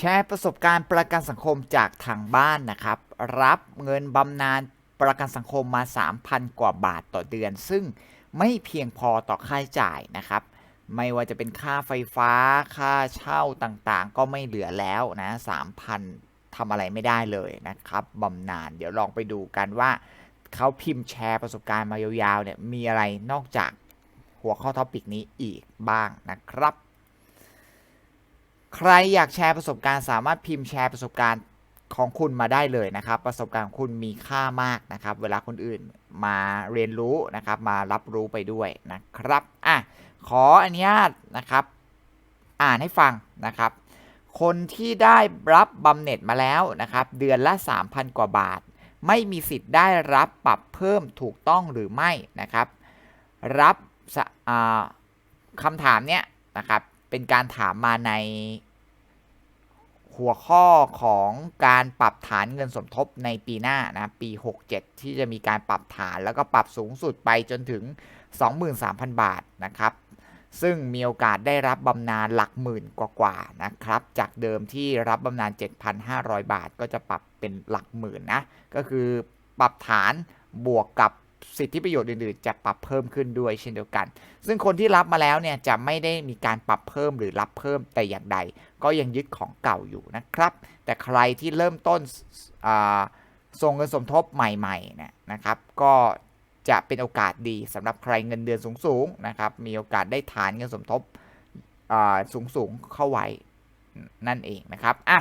แชร์ประสบการณ์ประกันสังคมจากทางบ้านนะครับ รับเงินบำนาญประกันสังคมมา 3,000 กว่าบาทต่อเดือน ซึ่งไม่เพียงพอต่อค่าใช้จ่ายนะครับ ไม่ว่าจะเป็นค่าไฟฟ้า ค่าเช่าต่างๆ ก็ไม่เหลือแล้วนะ3,000ทำอะไรไม่ได้เลยนะครับบำนาญเดี๋ยวลองไปดูกันว่าเขาพิมพ์แชร์ประสบการณ์มายาวๆเนี่ยมีอะไรนอกจากหัวข้อท็อปิกนี้อีกบ้างนะครับ ใครอยากแชร์ประสบการณ์สามารถพิมพ์แชร์ประสบการณ์ของคุณมาได้เลยนะครับ ประสบการณ์ของคุณมีค่ามากนะครับ เวลาคนอื่นมาเรียนรู้นะครับ มารับรู้ไปด้วยนะครับอะขออนุญาตนะครับ อ่านให้ฟังนะครับ คนที่ได้รับบำเหน็จมาแล้วนะครับ เดือนละ 3,000 กว่าบาท ไม่มีสิทธิ์ได้รับปรับเพิ่มถูกต้องหรือไม่นะครับ รับสะอ่าคำถามเนี้ยนะครับ เป็นการถามมาใน หัวข้อของการปรับฐานเงินสมทบในปีหน้านะปี 67 ที่จะมีการปรับฐานแล้วก็ปรับสูงสุดไปจนถึง 23,000 บาทนะครับ ซึ่งมีโอกาสได้รับบำนาญหลักหมื่นกว่าๆนะครับ จากเดิมที่รับบำนาญ 7,500 บาท ก็จะปรับเป็นหลักหมื่นนะก็คือปรับฐานบวกกับ สิทธิประโยชน์อื่นๆ จะปรับเพิ่มขึ้นด้วยเช่นเดียวกัน ซึ่งคนที่รับมาแล้วเนี่ยจะไม่ได้มีการปรับเพิ่มหรือรับเพิ่มแต่อย่างใด ก็ยังยึดของเก่าอยู่นะครับ แต่ใครที่เริ่มต้นส่งเงินสมทบใหม่ๆเนี่ยนะครับ ก็จะเป็นโอกาสดีสำหรับใครเงินเดือนสูงๆนะครับ มีโอกาสได้ฐานเงินสมทบสูงสูงๆเข้าไว้นั่นเองนะครับอะ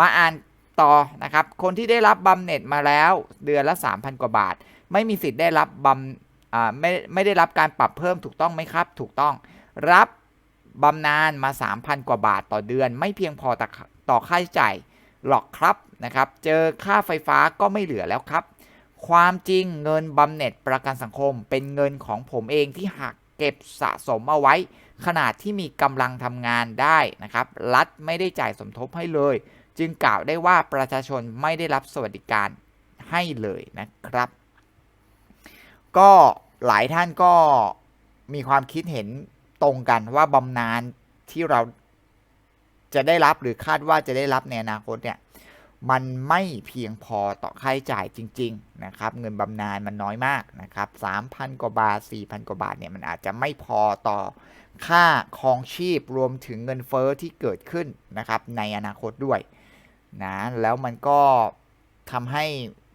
มาอ่าน ต่อนะครับ คนที่ได้รับบำเหน็จมาแล้วเดือนละ 3,000 กว่าบาท ไม่มีสิทธิ์ได้รับบำไม่ไม่ได้รับการปรับเพิ่มถูกต้องไหมครับ ถูกต้อง รับบำนาญมา 3,000 กว่าบาทต่อเดือน ไม่เพียงพอต่อต่อค่าใช้จ่ายหรอกครับนะครับ เจอค่าไฟฟ้าก็ไม่เหลือแล้วครับ ความจริงเงินบำเหน็จประกันสังคม เป็นเงินของผมเองที่หักเก็บสะสมเอาไว้ ขนาดที่มีกำลังทำงานได้นะครับ รัฐไม่ได้จ่ายสมทบให้เลย จึงกล่าวได้ว่าประชาชนไม่ได้รับสวัสดิการให้เลยนะครับ ก็หลายท่านก็มีความคิดเห็นตรงกันว่าบำนาญที่เราจะได้รับหรือคาดว่าจะได้รับในอนาคตเนี่ยมันไม่เพียงพอต่อค่าใช้จ่ายจริง ๆ นะครับ เงินบำนาญมันน้อยมากนะครับ3,000 กว่าบาท 4,000 กว่าบาทเนี่ยมันอาจจะไม่พอต่อค่าครองชีพรวมถึงเงินเฟอ้อที่เกิดขึ้นนะครับในอนาคตด้วย นะแล้วมันก็ทำให้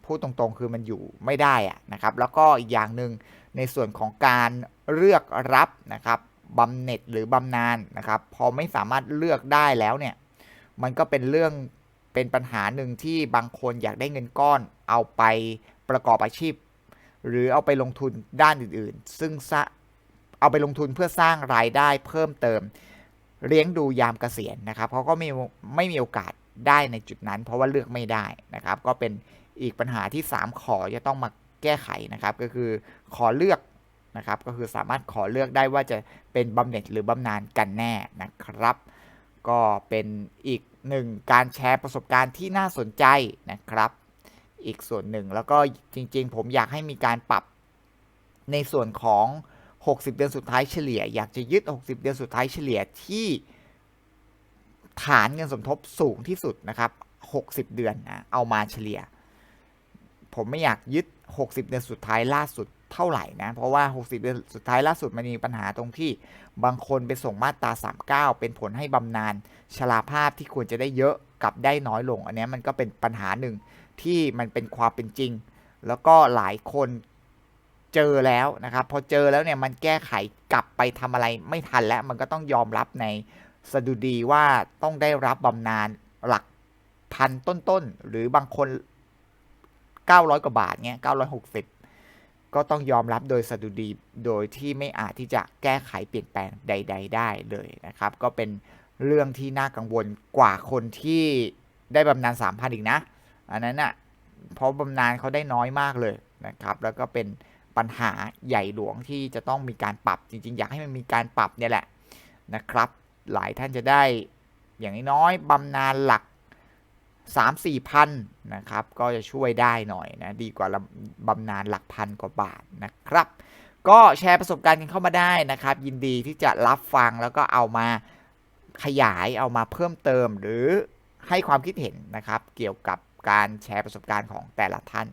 พูดตรงๆ คือมันอยู่ไม่ได้อะนะครับ แล้วก็อีกอย่างหนึ่งในส่วนของการเลือกรับนะครับบำเหน็จหรือบำนาญนะครับ พอไม่สามารถเลือกได้แล้วเนี่ย มันก็เป็นเรื่องเป็นปัญหาหนึ่งที่บางคนอยากได้เงินก้อน เอาไปประกอบอาชีพ หรือเอาไปลงทุนด้านอื่นๆ ซึ่งเอาไปลงทุนเพื่อสร้างรายได้เพิ่มเติม เลี้ยงดูยามเกษียณนะครับเขาก็ไม่ไม่มีโอกาส ได้ในจุดนั้น เพราะว่าเลือกไม่ได้นะครับ ก็เป็นอีกปัญหาที่ 3 ขอจะต้องมาแก้ไขนะครับ ก็คือขอเลือกนะครับ ก็คือสามารถขอเลือกได้ว่าจะเป็นบำเหน็จหรือบำนาญกันแน่นะครับ ก็เป็นอีกหนึ่งการแชร์ประสบการณ์ที่น่าสนใจนะครับ อีกส่วนหนึ่งแล้วก็จริง ๆ ผมอยากให้มีการปรับในส่วนของ 60 เดือนสุดท้ายเฉลี่ย อยากจะยึด 60 เดือนสุดท้ายเฉลี่ยที่ ฐานเงินสมทบสูงที่สุดนะครับ 60 เดือนนะเอามาเฉลี่ย ผมไม่อยากยึด 60 เดือนสุดท้ายล่าสุดเท่าไหร่นะ เพราะว่า 60 เดือนสุดท้ายล่าสุดมันมีปัญหาตรงที่บางคนไปส่งมาตรา 39 เป็นผลให้บำนาญชราภาพที่ควรจะได้เยอะกับได้น้อยลง อันนี้มันก็เป็นปัญหาหนึ่งที่มันเป็นความเป็นจริง แล้วก็หลายคนเจอแล้วนะครับ พอเจอแล้วเนี่ยมันแก้ไขกลับไปทำอะไรไม่ทันแล้วมันก็ต้องยอมรับใน สดุดีว่าต้องได้รับบำนาญหลักพันต้นๆ หรือบางคน 900 กว่าบาทเนี่ย960 ก็ต้องยอมรับโดยสดุดีโดยที่ไม่อาจที่จะแก้ไขเปลี่ยนแปลงใด ๆ ได้เลยนะครับ ก็เป็นเรื่องที่น่ากังวลกว่าคนที่ได้บำนาญ3,000 อีกนะ อันนั้นอะเพราะบำนาญเขาได้น้อยมากเลยนะครับ แล้วก็เป็นปัญหาใหญ่หลวงที่จะต้องมีการปรับจริง ๆ อยากให้มันมีการปรับเนี่ยแหละนะครับ หลายท่านจะได้อย่างน้อยบำนาญหลัก 3 4พันนะครับ ก็จะช่วยได้หน่อยนะ ดีกว่าบำนาญหลักพันกว่าบาทนะครับ ก็แชร์ประสบการณ์กันเข้ามาได้นะครับ ยินดีที่จะรับฟังแล้วก็เอามาขยายเอามาเพิ่มเติมหรือให้ความคิดเห็นนะครับ เกี่ยวกับการแชร์ประสบการณ์ของแต่ละท่าน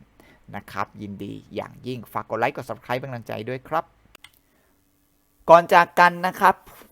นะครับ ยินดีอย่างยิ่งฝากกดไลค์กด subscribe เป็นกำลังใจด้วยครับ ก่อนจากกันนะครับ